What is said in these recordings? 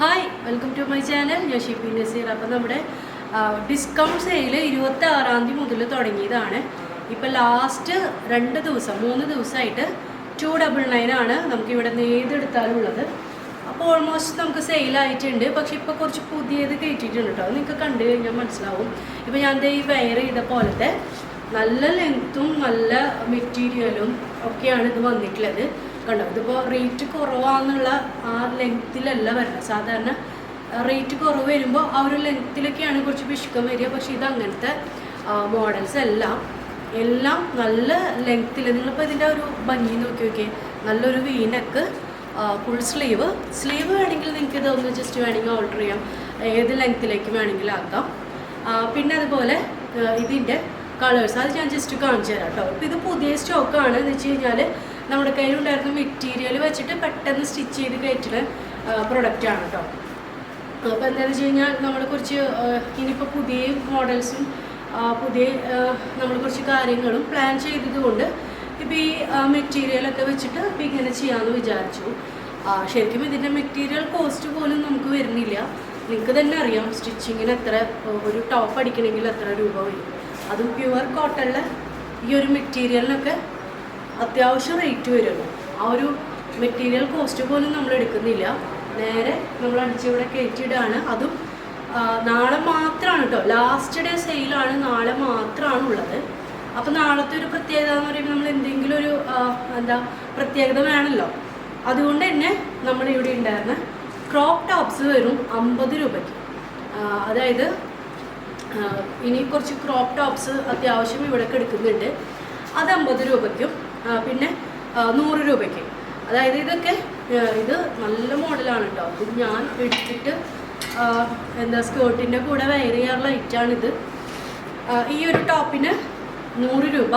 Hi welcome to my channel ഞാൻ ഷിപ്പി നസീർ. അപ്പം നമ്മുടെ ഡിസ്കൗണ്ട് സെയിൽ ഇരുപത്തി ആറാം തീയതി മുതൽ തുടങ്ങിയതാണ്. ഇപ്പം ലാസ്റ്റ് രണ്ട് ദിവസം മൂന്ന് ദിവസമായിട്ട് ടു ഡബിൾ നയൻ ആണ് നമുക്ക് ഇവിടെ നിന്ന് ഏതെടുത്താലും ഉള്ളത് അപ്പോൾ ഓൾമോസ്റ്റ് നമുക്ക് സെയിലായിട്ടുണ്ട് പക്ഷെ ഇപ്പോൾ കുറച്ച് പുതിയത് കയറ്റിയിട്ടുണ്ട് കേട്ടോ നിങ്ങൾക്ക് കണ്ടു കഴിഞ്ഞാൽ മനസ്സിലാവും. ഇപ്പോൾ ഞാൻ ഈ വെയർ ചെയ്ത പോലത്തെ നല്ല ലെങ്ത്തും നല്ല മെറ്റീരിയലും ഒക്കെയാണ് ഇത് വന്നിട്ടുള്ളത്. കണ്ടോ? ഇതിപ്പോൾ റേറ്റ് കുറവാന്നുള്ള ആ ലെങ്ത്തിലല്ല വരുന്നത്. സാധാരണ റേറ്റ് കുറവ് വരുമ്പോൾ ആ ഒരു ലെങ്ത്തിലൊക്കെയാണ് കുറച്ച് പിശുക്കം വരിക. പക്ഷേ ഇത് അങ്ങനത്തെ മോഡൽസ് എല്ലാം എല്ലാം നല്ല ലെങ്ത്തിൽ നിങ്ങളിപ്പോൾ ഇതിന്റെ ഒരു ഭംഗി നോക്കി നോക്കിയേ. നല്ലൊരു വീനക്ക് ഫുൾ സ്ലീവ് സ്ലീവ് വേണമെങ്കിൽ നിങ്ങൾക്ക് ഇതൊന്ന് ജസ്റ്റ് വേണമെങ്കിൽ ഓർഡർ ചെയ്യാം. ഏത് ലെങ്ത്തിലേക്ക് വേണമെങ്കിൽ ആക്കാം. പിന്നെ അതുപോലെ ഇതിന്റെ കളേഴ്സ് അത് ഞാൻ ജസ്റ്റ് കാണിച്ചു തരാം കേട്ടോ. ഇപ്പോൾ ഇത് പുതിയ സ്റ്റോക്കാണ് എന്ന് വെച്ച് കഴിഞ്ഞാൽ നമ്മുടെ കയ്യിലുണ്ടായിരുന്ന മെറ്റീരിയൽ വെച്ചിട്ട് പെട്ടെന്ന് സ്റ്റിച്ച് ചെയ്ത് കയറ്റുന്ന പ്രൊഡക്റ്റാണ് കേട്ടോ അപ്പോൾ എന്താണെന്ന് വെച്ച് കഴിഞ്ഞാൽ നമ്മൾ കുറച്ച് ഇനിയിപ്പോൾ പുതിയ മോഡൽസും പുതിയ നമ്മൾ കുറച്ച് കാര്യങ്ങളും പ്ലാൻ ചെയ്തതുകൊണ്ട് ഇപ്പോൾ ഈ മെറ്റീരിയലൊക്കെ വെച്ചിട്ട് ഇപ്പം ഇങ്ങനെ ചെയ്യാമെന്ന് വിചാരിച്ചു. ശരിക്കും ഇതിന്റെ മെറ്റീരിയൽ കോസ്റ്റ് പോലും നമുക്ക് വരുന്നില്ല. നിങ്ങൾക്ക് തന്നെ അറിയാം സ്റ്റിച്ചിങ്ങിന് എത്ര ഒരു ടോപ്പ് അടിക്കണമെങ്കിൽ എത്ര രൂപ വരും. അതും പ്യുവർ കോട്ടണിലെ ഈ ഒരു മെറ്റീരിയലിനൊക്കെ അത്യാവശ്യം റേറ്റ് വരുന്നു. ആ ഒരു മെറ്റീരിയൽ കോസ്റ്റ് പോലും നമ്മൾ എടുക്കുന്നില്ല. നേരെ നമ്മൾ അടിച്ചിവിടെ കയറ്റിയിടാണ്. അതും നാളെ മാത്രമാണ് കേട്ടോ ലാസ്റ്റ് ഡേ സെയിലാണ് നാളെ മാത്രമാണ് ഉള്ളത് അപ്പോൾ നാളത്തെ ഒരു പ്രത്യേകത എന്ന് പറയുമ്പോൾ നമ്മൾ എന്തെങ്കിലും ഒരു എന്താ പ്രത്യേകത വേണമല്ലോ അതുകൊണ്ട് തന്നെ നമ്മുടെ ഇവിടെ ഉണ്ടായിരുന്ന ക്രോപ്പ് ടോപ്സ് വരും അമ്പത് രൂപയ്ക്ക്. അതായത് ഇനി കുറച്ച് ക്രോപ്പ് ടോപ്സ് അത്യാവശ്യം ഇവിടെ എടുക്കുന്നുണ്ട്. അത് അമ്പത് രൂപയ്ക്കും. പിന്നെ നൂറ് രൂപയ്ക്ക്. അതായത് ഇതൊക്കെ ഇത് നല്ല മോഡലാണ് കേട്ടോ ഇത് ഞാൻ എടുത്തിട്ട് എന്താ സ്കേർട്ടിന്റെ കൂടെ വെയർ ചെയ്യാറുള്ള ആ, ഈ ഒരു ടോപ്പിന് നൂറ് രൂപ.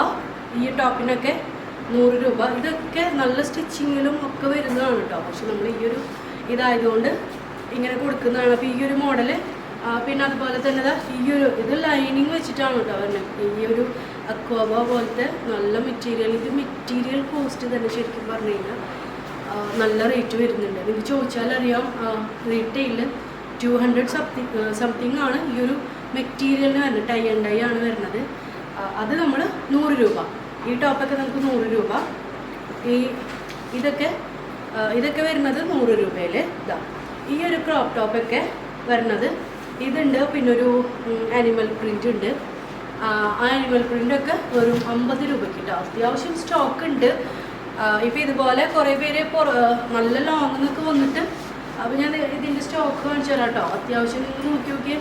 ഈ ടോപ്പിനൊക്കെ നൂറ് രൂപ. ഇതൊക്കെ നല്ല സ്റ്റിച്ചിങ്ങിലും ഒക്കെ വരുന്നതാണ് കേട്ടോ പക്ഷെ നമ്മൾ ഈ ഒരു ഇതായതുകൊണ്ട് ഇങ്ങനെ കൊടുക്കുന്നതാണ്. അപ്പോൾ ഈ ഒരു മോഡൽ പിന്നെ അതുപോലെ തന്നെ ഈ ഒരു ഇത് ലൈനിങ് വെച്ചിട്ടാണ് കേട്ടോ അവരുടെ ഈ ഒരു അക്വാബ പോലത്തെ നല്ല മെറ്റീരിയൽ ഇത് മെറ്റീരിയൽ കോസ്റ്റ് തന്നെ ശരിക്കും പറഞ്ഞു കഴിഞ്ഞാൽ നല്ല റേറ്റ് വരുന്നുണ്ട്. നിങ്ങൾക്ക് ചോദിച്ചാലറിയാം അറിയാം റീറ്റെയിലിൽ ടു ഹൺഡ്രഡ് സംതിങ് സംതിങ് ആണ് ഈ ഒരു മെറ്റീരിയലിന് വരുന്നത്. ടൈ ആൻഡ് ടൈ ആണ് വരുന്നത്. അത് നമ്മൾ നൂറ് രൂപ. ഈ ടോപ്പൊക്കെ നമുക്ക് നൂറ് രൂപ. ഈ ഇതൊക്കെ ഇതൊക്കെ വരുന്നത് നൂറ് രൂപയിൽ ഇതാ ഈ ഒരു ക്രോപ്പ് ടോപ്പൊക്കെ വരുന്നത്. ഇതുണ്ട് പിന്നെ ഒരു ആനിമൽ പ്രിന്റ് ഉണ്ട്. ആ ആനിമൽ പ്രിന്റൊക്കെ വെറും അമ്പത് രൂപയ്ക്ക് കേട്ടോ അത്യാവശ്യം സ്റ്റോക്ക് ഉണ്ട്. ഇപ്പോൾ ഇതുപോലെ കുറേ പേര് നല്ല ലോങ് എന്നൊക്കെ വന്നിട്ട് അപ്പോൾ ഞാൻ ഇതിന്റെ സ്റ്റോക്ക് കാണിച്ചു തരാം കേട്ടോ അത്യാവശ്യം നോക്കി നോക്കിയേ.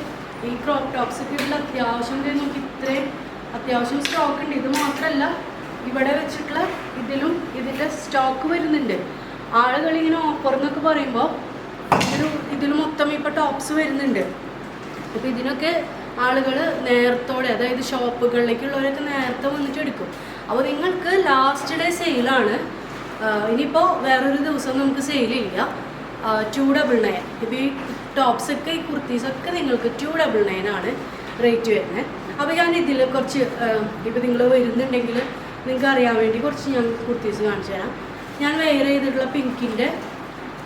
ഈ ക്രോപ്പ് ടോപ്സ് ഉള്ള അത്യാവശ്യം നോക്കി ഇത്രയും അത്യാവശ്യം സ്റ്റോക്ക് ഉണ്ട്. ഇത് മാത്രമല്ല ഇവിടെ വെച്ചിട്ടുള്ള ഇതിലും ഇതിന്റെ സ്റ്റോക്ക് വരുന്നുണ്ട്. ആളുകൾ ഇങ്ങനെ ഓഫർ എന്നൊക്കെ പറയുമ്പോൾ ഒരു ഇതിൽ മൊത്തം ഇപ്പോൾ ടോപ്സ് വരുന്നുണ്ട്. അപ്പോൾ ഇതിനൊക്കെ ആളുകൾ നേരത്തോടെ അതായത് ഷോപ്പുകളിലേക്കുള്ളവരൊക്കെ നേരത്തെ വന്നിട്ട് എടുക്കും. അപ്പോൾ നിങ്ങൾക്ക് ലാസ്റ്റ് ഡേ സെയിലാണ് ഇനിയിപ്പോൾ വേറൊരു ദിവസം നമുക്ക് സെയിലില്ല ടു ഡബിൾ നയൻ ഇപ്പോൾ ഈ ടോപ്സൊക്കെ ഈ കുർത്തീസൊക്കെ നിങ്ങൾക്ക് ടു ഡബിൾ നയൻ ആണ് റേറ്റ് വരുന്നത്. അപ്പോൾ ഞാൻ ഇതിൽ കുറച്ച് ഇപ്പോൾ നിങ്ങൾ വരുന്നുണ്ടെങ്കിൽ നിങ്ങൾക്ക് അറിയാൻ വേണ്ടി കുറച്ച് ഞാൻ കുർത്തീസ് കാണിച്ചു തരാം. ഞാൻ വെയർ ചെയ്തിട്ടുള്ള പിങ്കിന്റെ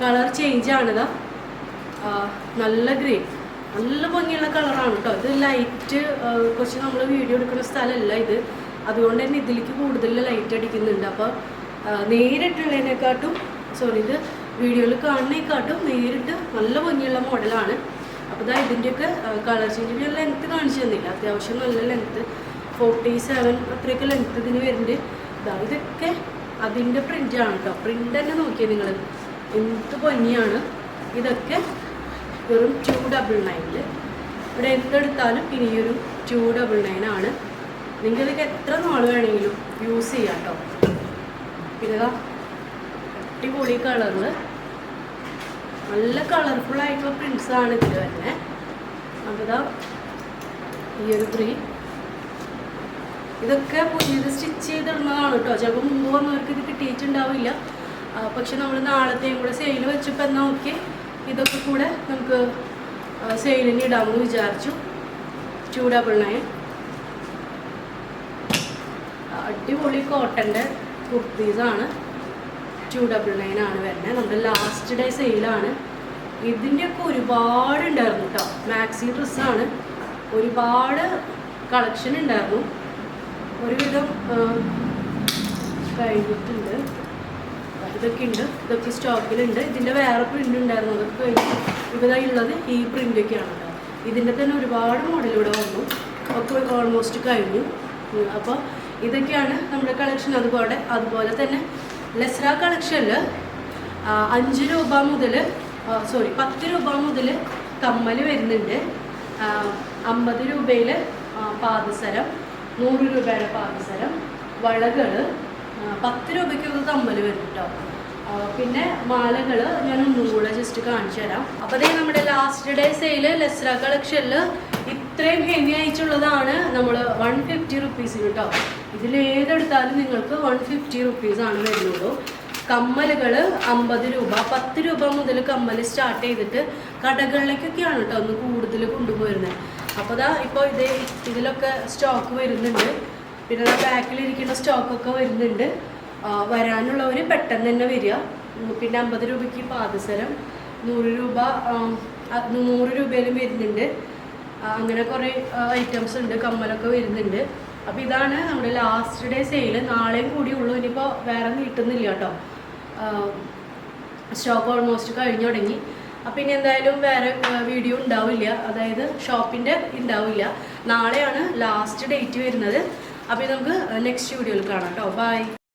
കളർ ചേഞ്ച് ആണിതാ. നല്ല ഗ്രീൻ നല്ല ഭംഗിയുള്ള കളറാണ് കേട്ടോ ഇത് ലൈറ്റ് കുറച്ച് നമ്മൾ വീഡിയോ എടുക്കുന്ന സ്ഥലമല്ല ഇത്. അതുകൊണ്ട് തന്നെ ഇതിലേക്ക് കൂടുതൽ ലൈറ്റ് അടിക്കുന്നുണ്ട്. അപ്പോൾ നേരിട്ടുള്ളതിനെക്കാട്ടും സോറി ഇത് വീഡിയോയിൽ കാണുന്നതിനെക്കാട്ടും നേരിട്ട് നല്ല ഭംഗിയുള്ള മോഡലാണ് അപ്പോൾ ഇതാ ഇതിന്റെയൊക്കെ കളർ ചേഞ്ച് ഞാൻ ലെങ്ത്ത് കാണിച്ചു തന്നില്ല. അത്യാവശ്യം നല്ല ലെങ്ത്ത് ഫോർട്ടി സെവൻ അത്രയൊക്കെ ലെങ്ത്ത് ഇതിന് വരുന്നുണ്ട്. ഇതാ ഇതൊക്കെ അതിന്റെ പ്രിന്റാണ് കേട്ടോ പ്രിന്റ് തന്നെ നോക്കിയാൽ നിങ്ങൾ എന്ത് ഭംഗിയാണ്. ഇതൊക്കെ വെറും ടു ഡബിൾ നയനിൽ ഇവിടെ എന്തെടുത്താലും ഇനി ഒരു ടു ഡബിൾ നയൻ ആണ്. നിങ്ങൾക്ക് എത്ര നാൾ വേണമെങ്കിലും യൂസ് ചെയ്യാം കേട്ടോ പിന്നെ അടിപൊളി കളറിൽ നല്ല കളർഫുൾ ആയിട്ടുള്ള പ്രിൻസ് ആണ് ഇത് തന്നെ ഇതാ ഈ ഒരു ത്രീ ഇതൊക്കെ പുതിയത് സ്റ്റിച്ച് ചെയ്തിടുന്നതാണ് കേട്ടോ ചിലപ്പോൾ മുമ്പ് വന്നവർക്ക് ഇത് കിട്ടിയിട്ടുണ്ടാവില്ല. പക്ഷെ നമ്മൾ നാളത്തെയും കൂടെ സെയിൽ വെച്ചപ്പോൾ എന്നാൽ ഓക്കെ ഇതൊക്കെ കൂടെ നമുക്ക് സെയിലിന് ഇടാമെന്ന് വിചാരിച്ചു. ടു ഡബിൾ നയൻ അടിപൊളി കോട്ടന്റെ കുർത്തീസാണ്. ടു ഡബിൾ നയൻ ആണ് വരുന്നത് നമ്മുടെ ലാസ്റ്റ് ഡേ സെയിലാണ്. ഇതിന്റെയൊക്കെ ഒരുപാട് ഉണ്ടായിരുന്നു കേട്ടോ മാക്സി ഡ്രസ്സാണ് ഒരുപാട് കളക്ഷൻ ഉണ്ടായിരുന്നു. ഒരുവിധം കഴിഞ്ഞിട്ടുണ്ട്. ഇതൊക്കെ ഉണ്ട് ഇതൊക്കെ സ്റ്റോക്കിലുണ്ട്. ഇതിന്റെ വേറെ പ്രിന്റ് ഉണ്ടായിരുന്നു. അതൊക്കെ കഴിഞ്ഞു ഇവിടെ ഉള്ളത് ഈ പ്രിന്റൊക്കെയാണ് ഇതിന്റെ തന്നെ ഒരുപാട് മോഡൽ ഇവിടെ വന്നു. ഒക്കെ ഓൾമോസ്റ്റ് കഴിഞ്ഞു. അപ്പോൾ ഇതൊക്കെയാണ് നമ്മുടെ കളക്ഷൻ അതുപോലെ അതുപോലെ തന്നെ ലെസ്ര കളക്ഷനിൽ അഞ്ച് രൂപ മുതൽ സോറി പത്ത് രൂപ മുതൽ കമ്മൽ വരുന്നുണ്ട്. അമ്പത് രൂപയിൽ പാദസരം നൂറ് രൂപയുടെ പാദസരം വളകൾ പത്ത് രൂപയ്ക്കൊക്കെ കമ്മൽ വരും കേട്ടോ പിന്നെ മാലകൾ ഞാൻ ഒന്നും കൂടെ ജസ്റ്റ് കാണിച്ചു തരാം. അപ്പോൾ അതേ നമ്മുടെ ലാസ്റ്റ് ഡേ സെയിൽ ലെസ്ര കളക്ഷനിൽ ഇത്രയും ഹെവി ആയിട്ടുള്ളതാണ് നമ്മൾ വൺ ഫിഫ്റ്റി റുപ്പീസിന് കേട്ടോ ഇതിൽ ഏതെടുത്താലും നിങ്ങൾക്ക് വൺ ഫിഫ്റ്റി റുപ്പീസാണ് വരുന്നുള്ളൂ. കമ്മലുകൾ അമ്പത് രൂപ. പത്ത് രൂപ മുതൽ കമ്മൽ സ്റ്റാർട്ട് ചെയ്തിട്ട് കടകളിലേക്കൊക്കെയാണ് കേട്ടോ ഒന്ന് കൂടുതൽ കൊണ്ടുപോയിരുന്നത് അപ്പോൾ ദാ ഇപ്പോൾ ഇത് ഇതിലൊക്കെ സ്റ്റോക്ക് വരുന്നുണ്ട്. പിന്നെ ആ ബാക്കിലിരിക്കുന്ന സ്റ്റോക്കൊക്കെ വരുന്നുണ്ട്. വരാനുള്ളവർ പെട്ടെന്ന് തന്നെ വരിക. പിന്നെ അമ്പത് രൂപയ്ക്ക് പാദസരം നൂറ് രൂപ നൂറ് രൂപയിലും വരുന്നുണ്ട്. അങ്ങനെ കുറേ ഐറ്റംസ് ഉണ്ട് കമ്മലൊക്കെ വരുന്നുണ്ട്. അപ്പോൾ ഇതാണ് നമ്മുടെ ലാസ്റ്റ് ഡേ സെയിൽ നാളെയും കൂടി ഉള്ളൂ ഇനിയിപ്പോൾ വേറെ നീട്ടുന്നില്ല കേട്ടോ. സ്റ്റോക്ക് ഓൾമോസ്റ്റ് കഴിഞ്ഞു തുടങ്ങി. അപ്പം ഇനി എന്തായാലും വേറെ വീഡിയോ ഉണ്ടാവില്ല. അതായത് ഷോപ്പിന്റെ ഉണ്ടാവില്ല. നാളെയാണ് ലാസ്റ്റ് ഡേറ്റ് വരുന്നത്. അപ്പോൾ നമുക്ക് നെക്സ്റ്റ് വീഡിയോയിൽ കാണാം കേട്ടോ. ബൈ